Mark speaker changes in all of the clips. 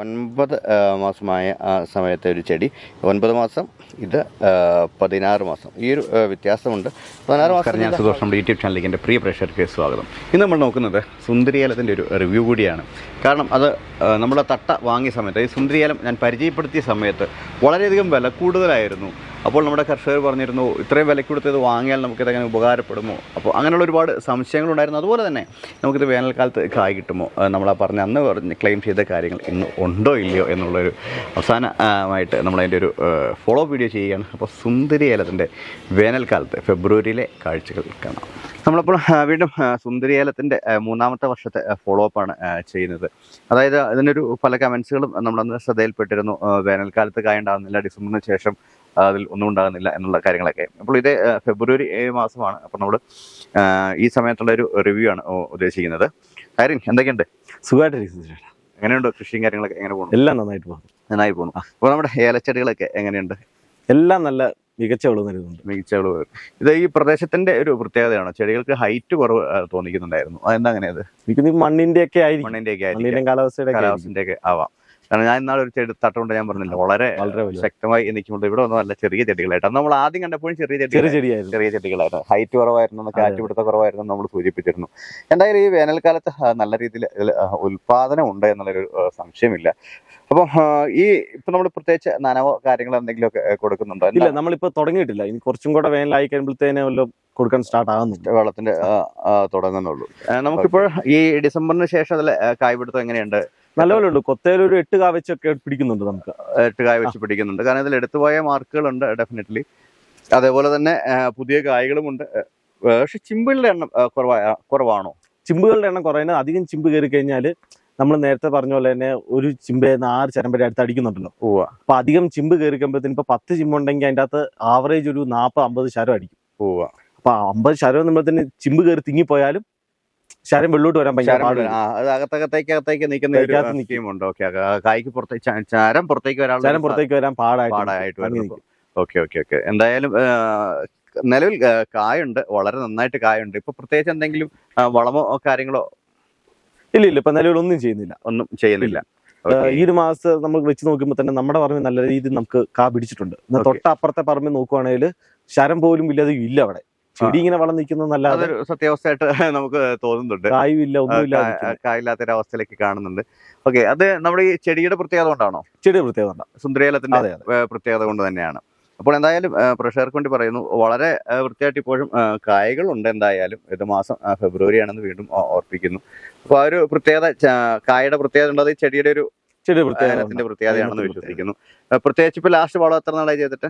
Speaker 1: ഒൻപത് മാസമായ ആ സമയത്തെ ഒരു ചെടി. ഒൻപത് മാസം ഇത് പതിനാറ് മാസം. ഈ ഒരു വ്യത്യാസമുണ്ട്. പതിനാറ് മാസം
Speaker 2: ഞാൻ സന്തോഷം നമ്മുടെ യൂട്യൂബ് ചാനലിലേക്ക് എന്റെ പ്രിയ പ്രേക്ഷകർക്ക് സ്വാഗതം. ഇന്ന് നമ്മൾ നോക്കുന്നത് സുന്ദരിയാലത്തിന്റെ ഒരു റിവ്യൂ കൂടിയാണ്. കാരണം അത് നമ്മൾ തട്ട വാങ്ങിയ സമയത്ത് ഈ സുന്ദരിയാലം ഞാൻ പരിചയപ്പെടുത്തിയ സമയത്ത് വളരെയധികം വില കൂടുതലായിരുന്നു. അപ്പോൾ നമ്മുടെ കർഷകർ പറഞ്ഞിരുന്നു ഇത്രയും വിലയ്ക്ക് കൊടുത്തത് വാങ്ങിയാൽ നമുക്കിത് അങ്ങനെ ഉപകാരപ്പെടുമോ? അപ്പോൾ അങ്ങനെയുള്ള ഒരുപാട് സംശയങ്ങളുണ്ടായിരുന്നു അതുപോലെ തന്നെ നമുക്കിത് വേനൽക്കാലത്ത് കായ് കിട്ടുമോ? നമ്മളാ പറഞ്ഞ അന്ന് പറഞ്ഞ് ക്ലെയിം ചെയ്ത കാര്യങ്ങൾ ഇന്ന് ഉണ്ടോ ഇല്ലയോ എന്നുള്ളൊരു അവസാനമായിട്ട് നമ്മളതിന്റെ ഒരു ഫോളോ വീഡിയോ ചെയ്യുകയാണ്. അപ്പോൾ സുന്ദരി ഏലത്തിന്റെ വേനൽക്കാലത്ത് ഫെബ്രുവരിയിലെ കാഴ്ചകൾ കാണാം. നമ്മളപ്പോൾ വീണ്ടും സുന്ദരി ഏലത്തിന്റെ മൂന്നാമത്തെ വർഷത്തെ ഫോളോ അപ്പാണ് ചെയ്യുന്നത്. അതായത് അതിനൊരു പല കമൻസുകളും നമ്മളന്ന് ശ്രദ്ധയിൽപ്പെട്ടിരുന്നു. വേനൽക്കാലത്ത് കായ ഉണ്ടാകുന്നില്ല. ഡിസംബറിന് ശേഷം അതിൽ ഒന്നും ഉണ്ടാകുന്നില്ല എന്നുള്ള കാര്യങ്ങളൊക്കെ. അപ്പോൾ ഇത് ഫെബ്രുവരി ഏഴ് മാസമാണ്. അപ്പോൾ നമ്മൾ ഈ സമയത്തുള്ള ഒരു റിവ്യൂ ആണ് ഉദ്ദേശിക്കുന്നത്. കാര്യം എന്തൊക്കെയുണ്ട്?
Speaker 3: സുഖമായിട്ട്
Speaker 2: എങ്ങനെയുണ്ടോ കൃഷിയും കാര്യങ്ങളൊക്കെ? എങ്ങനെ പോകുന്നു
Speaker 3: എല്ലാം നന്നായിട്ട് പോകുന്നു
Speaker 2: നന്നായി പോകുന്നു അപ്പോൾ നമ്മുടെ ഏലച്ചെടികളൊക്കെ എങ്ങനെയുണ്ട്?
Speaker 3: എല്ലാം നല്ല മികച്ച വിളവ് നൽകുന്നുണ്ട്
Speaker 2: മികച്ച വിളവ് ഇത് ഈ പ്രദേശത്തിന്റെ ഒരു പ്രത്യേകതയാണ്? ചെടികൾക്ക് ഹൈറ്റ് കുറവ് തോന്നിക്കുന്നുണ്ടായിരുന്നു. അതെന്താ അങ്ങനെ അത്?
Speaker 3: മണ്ണിന്റെ ഒക്കെ ആയിരിക്കും.
Speaker 2: മണ്ണിന്റെ ഒക്കെ ആയിരിക്കും.
Speaker 3: കാലാവസ്ഥയുടെ. ഒക്കെ
Speaker 2: ആവാം. കാരണം ഞാൻ ഇന്നാളെ ഒരു ചെടി തട്ടുകൊണ്ട് ഞാൻ പറഞ്ഞില്ല വളരെ
Speaker 3: വളരെ.
Speaker 2: ശക്തമായി നിൽക്കുമ്പോൾ ഇവിടെ വന്ന നല്ല ചെറിയ ചെടികളായിട്ട്. നമ്മൾ ആദ്യം കണ്ടപ്പോഴും ചെറിയ ചെടികൾ
Speaker 3: ചെടിയായിരുന്നു.
Speaker 2: ചെറിയ ചെടികളായിരുന്നു. ഹൈറ്റ് കുറവായിരുന്നു കാറ്റ് പിടുത്ത കുറവായിരുന്നു നമ്മൾ സൂചിപ്പിച്ചിരുന്നു. എന്തായാലും ഈ വേനൽക്കാലത്ത് നല്ല രീതിയിൽ ഉൽപാദനം ഉണ്ട് എന്നുള്ളൊരു സംശയമില്ല. അപ്പം ഈ ഇപ്പൊ നമ്മൾ പ്രത്യേകിച്ച് നനവോ കാര്യങ്ങൾ എന്തെങ്കിലും ഒക്കെ കൊടുക്കുന്നുണ്ടോ?
Speaker 3: ഇല്ല നമ്മളിപ്പോ തുടങ്ങിയിട്ടില്ല. ഇനി കുറച്ചും കൂടെ വേനലായി കഴിയുമ്പോഴത്തേനെ വല്ലതും കൊടുക്കാൻ സ്റ്റാർട്ട് ആകുന്നുണ്ട്
Speaker 2: വെള്ളത്തിന്റെ തുടങ്ങുന്നുള്ളൂ. നമുക്കിപ്പോൾ ഈ ഡിസംബറിന് ശേഷം അതിൽ കായ്പിടുത്തം എങ്ങനെയുണ്ട്?
Speaker 3: നല്ലപോലെ ഉണ്ട് കൊത്തയിൽ ഒരു എട്ട് കാ വെച്ചൊക്കെ പിടിക്കുന്നുണ്ട് നമുക്ക്.
Speaker 2: എട്ട് കായ വെച്ച് പിടിക്കുന്നുണ്ട്. കാരണം ഇതിൽ എടുത്തുപോയ മാർക്കുകളുണ്ട് ഡെഫിനറ്റ്ലി അതേപോലെ തന്നെ പുതിയ കായകളുമുണ്ട്. പക്ഷെ ചിമ്പിളുടെ എണ്ണം കുറവായ കുറവാ കുറവാണോ?
Speaker 3: ചിമ്പുകളുടെ എണ്ണം കുറയുന്നത് അധികം ചിമ്പ് കയറി കഴിഞ്ഞാൽ നമ്മൾ നേരത്തെ പറഞ്ഞ പോലെ തന്നെ ഒരു ചിമ്പേന്ന് ആറ് ചരം വരെ അടുത്ത് അടിക്കുന്നുണ്ടല്ലോ.
Speaker 2: ഓ
Speaker 3: അപ്പൊ അധികം ചിമ്പ് കയറി കഴിയുമ്പോഴത്തേന് ഇപ്പൊ പത്ത് ചിമ്പുണ്ടെങ്കിൽ അതിന്റെ അകത്ത് ആവറേജ് ഒരു നാൽപ്പത് അമ്പത് ശരം അടിക്കും.
Speaker 2: ഓ
Speaker 3: അപ്പൊ അമ്പത് ശരം നമ്മളത്തിന് ചിമ്പ് കയറി തിങ്ങിപ്പോയാലും ശരം വെള്ളോട്ട് വരാൻ ഭയങ്കര
Speaker 2: ചാരം അത് അകത്തകത്തേക്ക് അകത്തേക്ക് നിൽക്കുന്ന ഒരു
Speaker 3: അകത്ത് നിൽക്കും.
Speaker 2: സ്കീമുണ്ട് ഓക്കെ കായ്ക്ക് പുറത്തേക്ക് ചാരം പുറത്തേക്ക് വരാൻ
Speaker 3: ശരം പുറത്തേക്ക് വരാൻ പാടായിട്ട്
Speaker 2: പാടായിട്ട്
Speaker 3: അങ്ങനെ
Speaker 2: വരുന്നു ഓക്കെ ഓക്കെ ഓക്കെ. എന്തായാലും നിലവിൽ കായുണ്ട്. വളരെ നന്നായിട്ട് കായുണ്ട്. ഇപ്പൊ പ്രത്യേകിച്ച് എന്തെങ്കിലും വളമോ കാര്യങ്ങളോ?
Speaker 3: ഇല്ല ഇല്ല. ഇപ്പൊ നിലവിൽ ഒന്നും ചെയ്യുന്നില്ല.
Speaker 2: ഒന്നും ചെയ്യുന്നില്ല.
Speaker 3: ഈ ഒരു മാസം നമ്മൾ വെച്ച് നോക്കുമ്പോൾ തന്നെ നമ്മുടെ പറമ്പിൽ നല്ല രീതിയിൽ നമുക്ക് കാ പിടിച്ചിട്ടുണ്ട്. തൊട്ടപ്പുറത്തെ പറമ്പിൽ നോക്കുവാണെങ്കിൽ ശരം പോലും ഇല്ലാതെ ഇല്ല അവിടെ. ചെടി ഇങ്ങനെ വളം നിൽക്കുന്നതല്ലാതെ
Speaker 2: അതൊരു സത്യാവസ്ഥയായിട്ട് നമുക്ക് തോന്നുന്നുണ്ട്.
Speaker 3: കായില്ല ഒന്നുമില്ല
Speaker 2: കാ- കായില്ലാത്തൊരു അവസ്ഥയിലേക്ക് കാണുന്നുണ്ട്. ഓക്കെ അത് നമ്മുടെ ഈ ചെടിയുടെ പ്രത്യേകത കൊണ്ടാണോ?
Speaker 3: ചെടിയുടെ പ്രത്യേകത.
Speaker 2: സുന്ദരേലത്തിന്റെ പ്രത്യേകത കൊണ്ട് തന്നെയാണ്. അപ്പോൾ എന്തായാലും പ്രഷർക്ക് വേണ്ടി പറയുന്നു വളരെ വൃത്തിയായിട്ട് ഇപ്പോഴും കായകൾ കായകളുണ്ട് എന്തായാലും. ഇത് മാസം ഫെബ്രുവരി ആണെന്ന് വീണ്ടും ഓർപ്പിക്കുന്നു. അപ്പോൾ ആ ഒരു പ്രത്യേകത കായയുടെ പ്രത്യേകത ഉണ്ടത് അത് ചെടിയുടെ ഒരു
Speaker 3: ചെടി പ്രത്യേകത.
Speaker 2: പ്രത്യേകതയാണെന്ന് വിശ്വസിക്കുന്നു. പ്രത്യേകിച്ച് ഇപ്പൊ ലാസ്റ്റ് വളം എത്ര നാളായി ചെയ്തിട്ട്?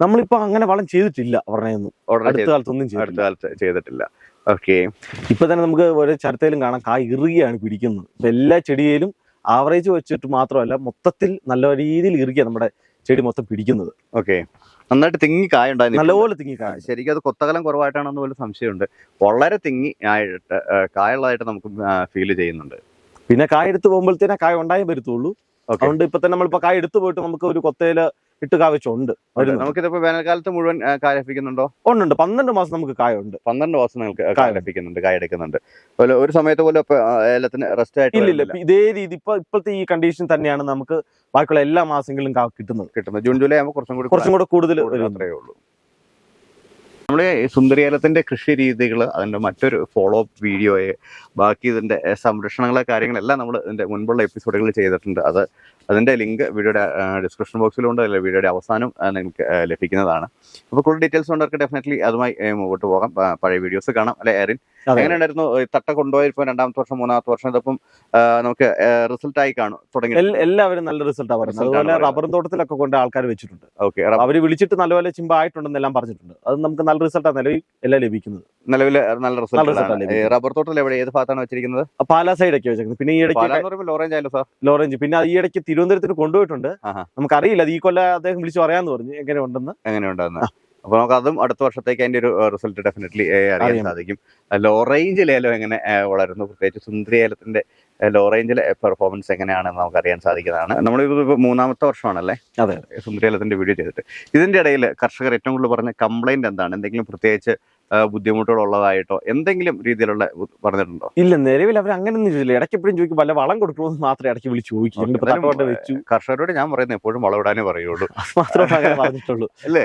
Speaker 3: നമ്മളിപ്പോ അങ്ങനെ വളം ചെയ്തിട്ടില്ല
Speaker 2: ഓർഡർ
Speaker 3: അടുത്ത കാലത്തൊന്നും
Speaker 2: അടുത്ത
Speaker 3: ചെയ്തിട്ടില്ല
Speaker 2: കാലത്ത് ചെയ്തിട്ടില്ല. ഓക്കെ
Speaker 3: ഇപ്പൊ തന്നെ നമുക്ക് ഓരോ ചരത്തയിലും കാണാം. കായ് ഇറുകിയാണ് പിടിക്കുന്നത്. എല്ലാ ചെടിയിലും ആവറേജ് വെച്ചിട്ട് മാത്രമല്ല മൊത്തത്തിൽ നല്ല രീതിയിൽ ഇറുകിയ നമ്മുടെ ചെടി മൊത്തം പിടിക്കുന്നത്.
Speaker 2: ഓക്കെ നന്നായിട്ട് തിങ്ങി കായ ഉണ്ടായിരുന്നു
Speaker 3: നല്ലപോലെ തിങ്ങി കായ
Speaker 2: ശരിക്കും അത് കൊത്തകലം കുറവായിട്ടാണെന്ന് പോലും സംശയമുണ്ട്. വളരെ തിങ്ങി ആയിട്ട് കായുള്ളതായിട്ട് നമുക്ക് ഫീൽ ചെയ്യുന്നുണ്ട്.
Speaker 3: പിന്നെ കായ എടുത്ത് പോകുമ്പോഴത്തേനെ കായ ഉണ്ടായേ വരുത്തുള്ളൂ. അതുകൊണ്ട് ഇപ്പൊ തന്നെ നമ്മളിപ്പോ കായ എടുത്തു പോയിട്ട് നമുക്ക് ഒരു കൊത്തയിൽ ഇട്ട് കാ വെച്ചുണ്ട് വരുന്നുണ്ട്.
Speaker 2: നമുക്കിതിപ്പോ വേനൽക്കാലത്ത് മുഴുവൻ കായ ലഭിക്കുന്നുണ്ടോ?
Speaker 3: ഉണ്ട് പന്ത്രണ്ട് മാസം നമുക്ക് കായ ഉണ്ട്
Speaker 2: പന്ത്രണ്ട് മാസം നിങ്ങൾക്ക് കായ. ലഭിക്കുന്നുണ്ട് കായ എടുക്കുന്നുണ്ട്. ഒരു സമയത്ത് പോലും ഏലത്തിന് റെസ്റ്റ് ആയിട്ട്
Speaker 3: ഇല്ല ഇതേ രീതി ഇപ്പൊ ഇപ്പോഴത്തെ ഈ കണ്ടീഷൻ തന്നെയാണ് നമുക്ക് ബാക്കിയുള്ള എല്ലാ മാസങ്ങളിലും കിട്ടുന്നത്.
Speaker 2: കിട്ടുന്നത്. ജൂൺ ജൂലൈ ആകുമ്പോൾ കുറച്ചും കൂടി
Speaker 3: കുറച്ചും കൂടെ കൂടുതൽ
Speaker 2: അത്രയേ ഉള്ളൂ. നമ്മൾ സുന്ദരിയേലത്തിന്റെ കൃഷി രീതികൾ അതിന്റെ മറ്റൊരു ഫോളോ അപ്പ് വീഡിയോയെ ബാക്കി ഇതിന്റെ സംരക്ഷണങ്ങളെ കാര്യങ്ങളെല്ലാം നമ്മൾ ഇതിന്റെ മുൻപുള്ള എപ്പിസോഡുകൾ ചെയ്തിട്ടുണ്ട്. അത് അതിന്റെ ലിങ്ക് വീഡിയോയുടെ ഡിസ്ക്രിപ്ഷൻ ബോക്സിലുണ്ട് അല്ലെ വീഡിയോയുടെ അവസാനം നിങ്ങൾക്ക് ലഭിക്കുന്നതാണ്. അപ്പോൾ കൂടുതൽ ഡീറ്റെയിൽസ് ഉണ്ടവർക്ക് ഡെഫിനറ്റ്ലി അതുമായി മുമ്പോട്ട് പോകാം. പഴയ വീഡിയോസ് കാണാം അല്ലെ എറിൻ?
Speaker 3: അതെ.
Speaker 2: എങ്ങനെയുണ്ടായിരുന്നു ഈ തട്ട കൊണ്ടുപോയപ്പോൾ രണ്ടാമത്തെ വർഷം മൂന്നാമത്തെ വർഷം ഇതപ്പം നമുക്ക് റിസൾട്ട് ആയി കാണും തുടങ്ങി.
Speaker 3: എല്ലാവരും നല്ല റിസൾട്ടാണ് പറയുന്നത്. അതുപോലെ. റബ്ബർ തോട്ടത്തിലൊക്കെ കൊണ്ട് ആൾക്കാർ വെച്ചിട്ടുണ്ട്.
Speaker 2: ഓക്കെ
Speaker 3: അവർ വിളിച്ചിട്ട് നല്ലപോലെ ചിമ്പ ചിമ്പായിട്ടുണ്ടെന്നെല്ലാം പറഞ്ഞിട്ടുണ്ട്. അത് നമുക്ക് നല്ല റിസൾട്ടാണ് നിലവിൽ എല്ലാം ലഭിക്കുന്നത്.
Speaker 2: നിലവിൽ നല്ല റിസൾട്ട്. റബ്ബർ തോട്ടത്തിൽ എവിടെ ഏത് ഭാഗത്താണ് വെച്ചിരിക്കുന്നത്?
Speaker 3: പാലാ സൈഡൊക്കെ വെച്ചിരിക്കുന്നത്. പിന്നെ ഈ ഇടയ്ക്ക്
Speaker 2: ലോറഞ്ച് ആയാലും സാർ?
Speaker 3: ലോറഞ്ച് പിന്നെ ഈ ഇടയ്ക്ക് തിരുവനന്തപുരത്തിന് കൊണ്ടുപോയിട്ടുണ്ട്. നമുക്കറിയില്ല അത് ഈ കൊല്ലം അദ്ദേഹം വിളിച്ചു പറയാന്ന് പറഞ്ഞു എങ്ങനെ ഉണ്ടെന്ന്.
Speaker 2: എങ്ങനെ ഉണ്ടെന്ന് അപ്പൊ നമുക്ക് അതും അടുത്ത വർഷത്തേക്ക് അതിന്റെ ഒരു റിസൾട്ട് ഡെഫിനറ്റ്ലി അറിയാൻ
Speaker 3: അറിയാൻ
Speaker 2: സാധിക്കും. ലോ റേഞ്ച് ലേലം എങ്ങനെ വളരുന്നു? പ്രത്യേകിച്ച് സുന്ദരി ഏലത്തിന്റെ ലോ റേഞ്ചിലെ പെർഫോമൻസ് എങ്ങനെയാണെന്ന് നമുക്ക് അറിയാൻ സാധിക്കുന്നതാണ് നമ്മളിത് മൂന്നാമത്തെ വർഷമാണല്ലേ?
Speaker 3: അതെ
Speaker 2: സുന്ദരി ഏലത്തിന്റെ വീഡിയോ ചെയ്തിട്ട്. ഇതിന്റെ ഇടയിൽ കർഷകർ ഏറ്റവും കൂടുതൽ പറഞ്ഞ കംപ്ലൈന്റ് എന്താണ്? എന്തെങ്കിലും പ്രത്യേകിച്ച് ബുദ്ധിമുട്ടുകളുള്ളതായിട്ടോ എന്തെങ്കിലും രീതിയിലുള്ള പറഞ്ഞിട്ടുണ്ടോ?
Speaker 3: ഇല്ല നിലവിൽ അവർ അങ്ങനെ ഒന്നും ചോദിച്ചില്ല ഇടയ്ക്ക് എപ്പോഴും ചോദിക്കും വല്ല വളം കൊടുക്കണമെന്ന് മാത്രമേ ഇടയ്ക്ക് വിളിച്ച് ചോദിക്കും.
Speaker 2: കർഷകരോട് ഞാൻ പറയുന്നത് എപ്പോഴും വളവിടാനേ പറയുള്ളൂ.
Speaker 3: അത് മാത്രമേ പറഞ്ഞിട്ടുള്ളൂ.
Speaker 2: അല്ലേ?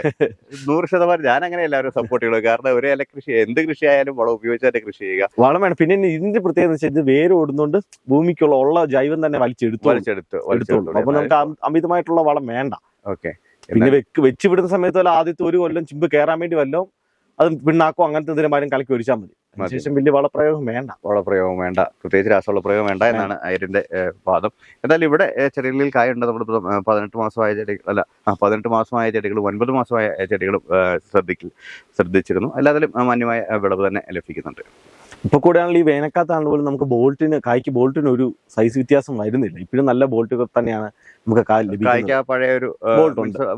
Speaker 2: നൂറ് ശതമാനം ഞാൻ അങ്ങനെ എല്ലാവരും സപ്പോർട്ട് ചെയ്യുള്ളൂ. കാരണം ഒരു ഇല കൃഷി എന്ത് കൃഷി ആയാലും വളം ഉപയോഗിച്ച് തന്നെ കൃഷി ചെയ്യുക.
Speaker 3: വളം വേണം. പിന്നെ ഇതിന്റെ പ്രത്യേകത വെച്ചാൽ ഇത് വേര് ഓടുന്നോണ്ട് ഭൂമിക്കുള്ള ഉള്ള ജൈവം തന്നെ വലിച്ചെടുത്തു.
Speaker 2: വലിച്ചെടുത്ത്
Speaker 3: എടുത്തോളൂ അപ്പൊ നമുക്ക് അമിതമായിട്ടുള്ള വളം വേണ്ട.
Speaker 2: ഓക്കെ.
Speaker 3: പിന്നെ വെക്ക് വെച്ചുവിടുന്ന സമയത്ത് വല്ല ആദ്യത്തെ ഒരു കൊല്ലം ചിമ്പ് കയറാൻ വേണ്ടി വല്ലോ അത് പിണ്ണാക്കോ അങ്ങനത്തെ എന്തെങ്കിലും കളിക്ക് ഒഴിച്ചാൽ മതി. അതിനുശേഷം വലിയ വളപ്രയോഗം വേണ്ട.
Speaker 2: വളപ്രയോഗം വേണ്ട. പ്രത്യേകിച്ച് രാസവള പ്രയോഗം വേണ്ട എന്നാണ് അയരിന്റെ വാദം. എന്തായാലും ഇവിടെ ചെടികളിൽ കായുണ്ട് നമ്മൾ പതിനെട്ട് മാസമായ ചെടികൾ അല്ല ആ, പതിനെട്ട് മാസമായ ചെടികളും ഒൻപത് മാസമായ ചെടികളും ശ്രദ്ധിക്കും ശ്രദ്ധിക്കൽ ശ്രദ്ധിച്ചിരുന്നു. ആ, മാന്യമായ വിളവ് തന്നെ ലഭിക്കുന്നുണ്ട്.
Speaker 3: ഇപ്പൊ കൂടെയാണെങ്കിൽ ഈ വേനൽക്കാലത്താണെങ്കിൽ പോലും നമുക്ക് ബോൾട്ടിന് കായ്ക്ക് ബോൾട്ടിന് ഒരു സൈസ് വ്യത്യാസം വരുന്നില്ല. ഇപ്പോഴും നല്ല ബോൾട്ടുകൾ തന്നെയാണ് നമുക്ക് കായ് ലഭിക്കുന്നത്.
Speaker 2: പഴയ ഒരു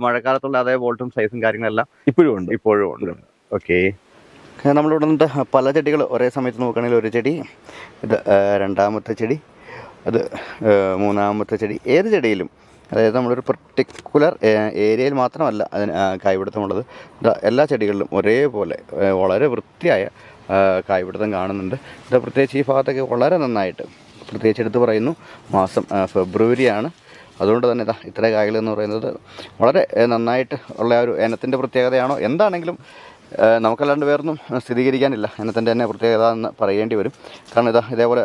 Speaker 2: മഴക്കാലത്തുള്ള അതേ ബോൾട്ടും സൈസും കാര്യങ്ങളെല്ലാം
Speaker 3: ഇപ്പോഴും ഉണ്ട്.
Speaker 2: ഇപ്പോഴും ഉണ്ട്. ഓക്കെ. നമ്മളിവിടെ നിന്നിട്ട് പല ചെടികൾ ഒരേ സമയത്ത് നോക്കുകയാണെങ്കിൽ ഒരു ചെടി ഇത് രണ്ടാമത്തെ ചെടി അത് മൂന്നാമത്തെ ചെടി ഏത് ചെടിയിലും അതായത് നമ്മളൊരു പെർട്ടിക്കുലർ ഏരിയയിൽ മാത്രമല്ല അതിന് കായ്പിടുത്തമുള്ളത് എല്ലാ ചെടികളിലും ഒരേപോലെ വളരെ വൃത്തിയായ കായ്പിടുത്തം കാണുന്നുണ്ട്. ഇത് പ്രത്യേകിച്ച് ഈ ഭാഗത്തൊക്കെ വളരെ നന്നായിട്ട് പ്രത്യേകിച്ച് എടുത്ത് പറയുന്നു. മാസം ഫെബ്രുവരി ഫെബ്രുവരിയാണ്. അതുകൊണ്ട് തന്നെ ഇതാ ഇത്ര കായകൾ പറയുന്നത് വളരെ നന്നായിട്ട് ഉള്ള ആ ഒരു ഇനത്തിന്റെ പ്രത്യേകതയാണോ? എന്താണെങ്കിലും നമുക്കല്ലാണ്ട് വേറൊന്നും സ്ഥിരീകരിക്കാനില്ല. എന്നത്തിന്റെ തന്നെ പ്രത്യേകത എന്ന് പറയേണ്ടി വരും. കാരണം ഇതാ ഇതേപോലെ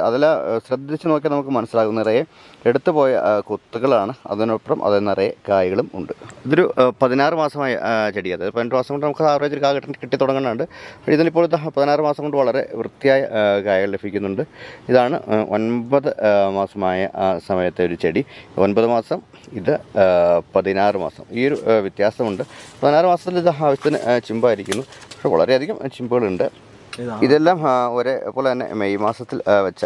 Speaker 2: ഏഹ്, ശ്രദ്ധിച്ച് നോക്കിയാൽ നമുക്ക് മനസ്സിലാകുന്ന നിറയെ എടുത്തു പോയ കുത്തുകളാണ്. അതിനൊപ്പം അത് നിറയെ കായകളും ഉണ്ട്. ഇതൊരു പതിനാറ് മാസമായ ആ, ചെടി അത് പതിനെട്ട് മാസം കൊണ്ട് നമുക്ക് ആവറേജ് ഒരു കായ കിട്ടി തുടങ്ങുന്നുണ്ട്. ഇതിനിപ്പോൾ ഇതാ പതിനാറ് മാസം കൊണ്ട് വളരെ വൃത്തിയായ കായകൾ ലഭിക്കുന്നുണ്ട്. ഇതാണ് ഒൻപത് മാസമായ സമയത്തെ ഒരു ചെടി. ഒൻപത് മാസം ഇത് പതിനാറ് മാസം. ഈ ഒരു വ്യത്യാസമുണ്ട്. പതിനാറ് മാസത്തിൽ ഇത് ആവശ്യത്തിന് ചിമ്പായിരിക്കുന്നു പക്ഷേ വളരെയധികം ചിമ്പുകളുണ്ട്. ഇതെല്ലാം ഒരേ ഒരേപോലെ തന്നെ മെയ് മാസത്തിൽ വെച്ച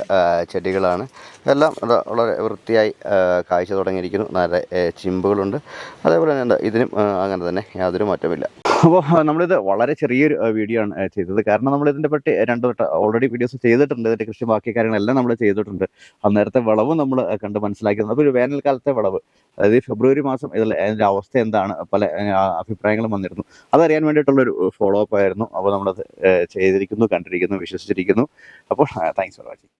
Speaker 2: ചെടികളാണ്. ഇതെല്ലാം അത് വളരെ വൃത്തിയായി കാഴ്ച തുടങ്ങിയിരിക്കുന്നു. നല്ല ചിമ്പുകളുണ്ട്. അതേപോലെ തന്നെ എന്താ ഇതിനും അങ്ങനെ തന്നെ യാതൊരു മാറ്റമില്ല അപ്പോൾ നമ്മളിത് വളരെ ചെറിയൊരു വീഡിയോ ആണ് ചെയ്തത്. കാരണം നമ്മൾ ഇതിന്റെ പറ്റി രണ്ട് ഓൾറെഡി വീഡിയോസ് ചെയ്തിട്ടുണ്ട്. ഇതിന്റെ കൃഷി ബാക്കി കാര്യങ്ങളെല്ലാം നമ്മൾ ചെയ്തിട്ടുണ്ട്. അന്നേരത്തെ വിളവ് നമ്മൾ കണ്ട് മനസ്സിലാക്കിയത് അപ്പോൾ ഒരു വേനൽക്കാലത്തെ വിളവ്. അതായത് ഫെബ്രുവരി മാസം ഇതിൽ അതിന്റെ അവസ്ഥ എന്താണ്? പല അഭിപ്രായങ്ങളും വന്നിരുന്നു. അതറിയാൻ വേണ്ടിയിട്ടുള്ളൊരു ഫോളോ അപ്പ് ആയിരുന്നു. അപ്പോൾ നമ്മളത് ചെയ്തിരിക്കുന്നു കണ്ടിരിക്കുന്നു വിശ്വസിച്ചിരിക്കുന്നു. അപ്പോൾ താങ്ക്സ് ഫോർ വാച്ചിങ്